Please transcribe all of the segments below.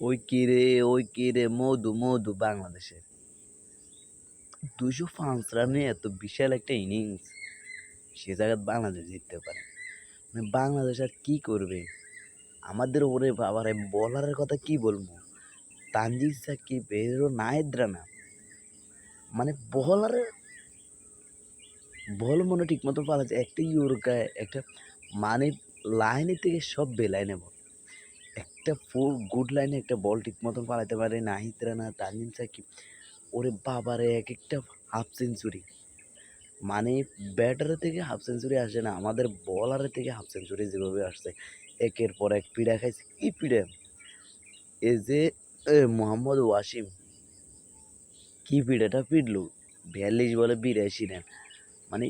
ওই কিরে ওই কিরে মধু মধু বাংলাদেশের। দুশো পাঁচ রানে এত বিশাল একটা ইনিংস সে জায়গায় বাংলাদেশ জিততে পারে। মানে বাংলাদেশ আর কি করবে? আমাদের ওরে বাবারে বলারের কথা কি বলব? তানজিদ সাকিব, এরও নাহিদ রানা মানে বলারে বল মনে ঠিক মতো পালাচ্ছে একটা ইউরকায়, একটা মানে লাইনের থেকে সব বেলাইনে বল একটা ফুল গুড লাইনে একটা বল ঠিক মতন পালাতে পারে, নাহিদ রানা, তানজিম সাকিব। ওরে বাবারে এক একটা হাফ সেঞ্চুরি মানে ব্যাটারের থেকে হাফ সেঞ্চুরি আসে না, আমাদের বলারের থেকে হাফ সেঞ্চুরি যেভাবে আসছে। একের পর এক পিড়া খাইছে, কি পিড়ে? এ যে মোহাম্মদ ওয়াসিম, কি পিড়াটা পিটলো বিয়াল্লিশ বলে বিরাশি রান। মানে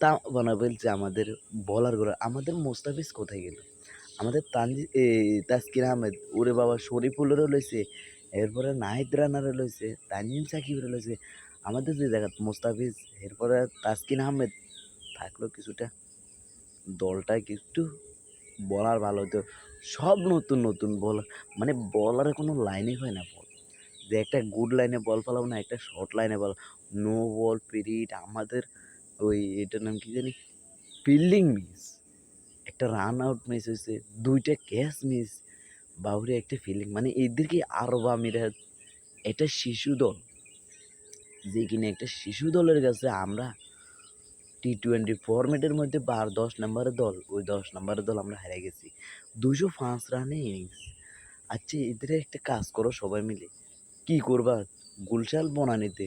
তা বানা ফেলছে আমাদের বলার বলারগুলো আমাদের মোস্তাফিজ কোথায় গেল? আমাদের তানজি এ তাসকিন আহমেদ, ওরে বাবা শরীফুলেরও লইছে, এরপরে নাহিদ রানারও লইছে, তানজিম সাকিবেরও লইছে। আমাদের যে জায়গা, মোস্তাফিজ, এরপরে তাসকিন আহমেদ, থাকল কিছুটা দলটা একটু বলার ভালো হতো সব নতুন নতুন বল মানে বলারে কোনো লাইনই হয় না বল। যে একটা গুড লাইনে বল ফেলাবো না, একটা শর্ট লাইনে বল। নো বল পিরিট আমাদের ওই এটার নাম কি জানি? ফিল্ডিং মিস একটা রান আউট মিস হয়েছে দুইটা ক্যাচ মিস বাহুরে একটা ফিলিং মানে এদেরকে আরব আমিরাত এটা শিশু দল। যে কিনা একটা শিশু দলের কাছে আমরা টি টোয়েন্টি ফরম্যাটের মধ্যে বার দশ নম্বরের দল, ওই দশ নম্বরের দল আমরা হেরে গেছি। দুশো পাঁচ রানে ইনিংস আচ্ছা এদের একটা কাজ করো সবাই মিলে। কি করবা? গুলশাল বনানিতে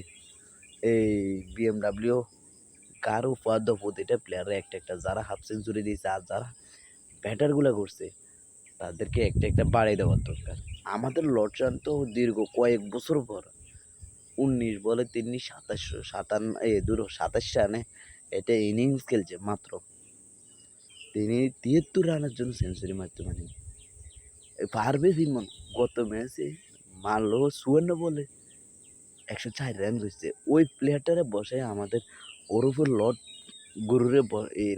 এই বিএমডাব্লিউ কার দেবো প্রতিটা প্লেয়ারে একটা একটা, যারা হাফ সেঞ্চুরি দিয়েছে আর যারা ব্যাটারগুলো করছে, তাদেরকে একটা একটা বাড়িয়ে দেওয়ার দরকার। আমাদের লটরান তো দীর্ঘ কয়েক বছর পর উনিশ বলে তিনি সাতাশ সাতান্ন এ দুটো সাতাশ রানে এটা ইনিংস খেলছে মাত্র। তিনি তিয়াত্তর রানের জন্য সেঞ্চুরি মারতে পারেন। পারবে সিমন গত ম্যাচে মারলো চুয়ান্ন বলে। একশো চার রান করছে ওই প্লেয়ারটারে বসে আমাদের ওর লর্ড গুরুরে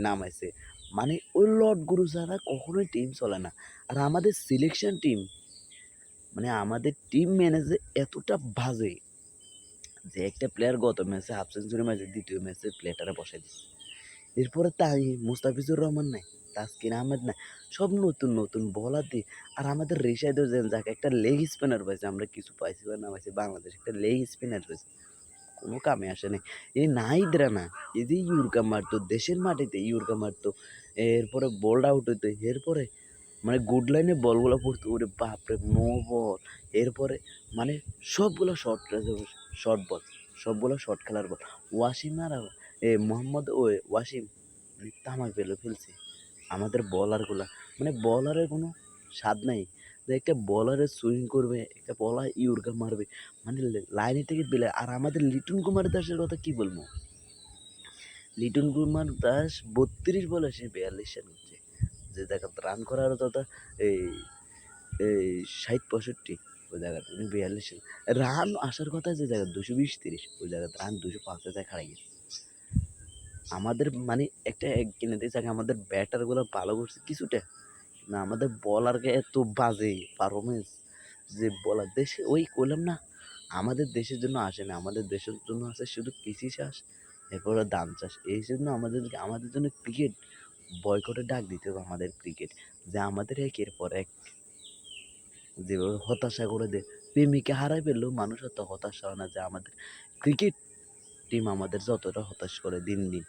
নামাইছে। মানে ওই লর্ড গুরু ছাড়া কখনোই টিম চলে না। আর আমাদের সিলেকশন টিম মানে আমাদের টিম ম্যানেজে এতটা বাজে যে একটা প্লেয়ার গত ম্যাচে হাফ সেঞ্চুরি মারছে দ্বিতীয় ম্যাচে প্লেয়ারটারে বসাই দিচ্ছে এরপরে তাই মুস্তাফিজুর রহমান নাই। তাসকিন আহমেদ নাই সব নতুন নতুন বলার দিয়ে আর আমাদের রিশাইদও যেন যাকে, একটা লেগ স্পিনার পাইছে, আমরা কিছু পাইছি বা না পাইছি, বাংলাদেশ একটা লেগ স্পিনার পাইছে। কোনো কামে আসে নাই। এই নাইদরা না এই যে ইউরকা মারতো, দেশের মাটিতে ইউরকা মারতো, এরপরে বোল্ড আউট হইতো, এরপরে মানে গুড লাইনে বলগুলো পড়তো, ওরে বাপরে নো বল এরপরে মানে সবগুলো শর্ট শর্ট বল সবগুলো শর্ট খেলার বল ওয়াসিম আর, এ, মোহাম্মদ ও ওয়াসিম মানে তামাক ফেলে ফেলছে। আমাদের বলারগুলা মানে বলারের কোনো স্বাদ নাই। যে একটা বলারে সুইং করবে, একটা বলার ইউরকা মারবে মানে লাইনে থেকে বেলে, আর আমাদের লিটন কুমার দাসের কথা কি বলব? লিটন কুমার দাস বত্রিশ বলে সে বিয়াল্লিশ রান করছে। যে জায়গাতে রান করার কথা, এই এই ষাট পঁয়ষট্টি, ওই জায়গাতে উনি বিয়াল্লিশ রান। আসার কথা যে জায়গা দুশো বিশ তিরিশ, ওই জায়গাতে রান দুশো পাঁচ খাড়াই গেছে আমাদের মানে একটা এক কিনে দিয়েছে আগে আমাদের ব্যাটারগুলো ভালো করছে কিছুটা। না, আমাদের বলারকে এত বাজে পারফরমেন্স যে বলার দেশে, ওই করলাম না। আমাদের দেশের জন্য আসে না, আমাদের দেশের জন্য আসে শুধু কৃষি চাষ, এরপরে ধান চাষ। এই জন্য আমাদের আমাদের জন্য ক্রিকেট বয়কটের ডাক দিতে হবে আমাদের ক্রিকেট যে আমাদের একের পর এক। যেভাবে হতাশা করে দেয় প্রেমিকা হারাই ফেললেও মানুষ অত হতাশা হয় না যে আমাদের ক্রিকেট টিম আমাদের যতটা হতাশ করে দিন দিন।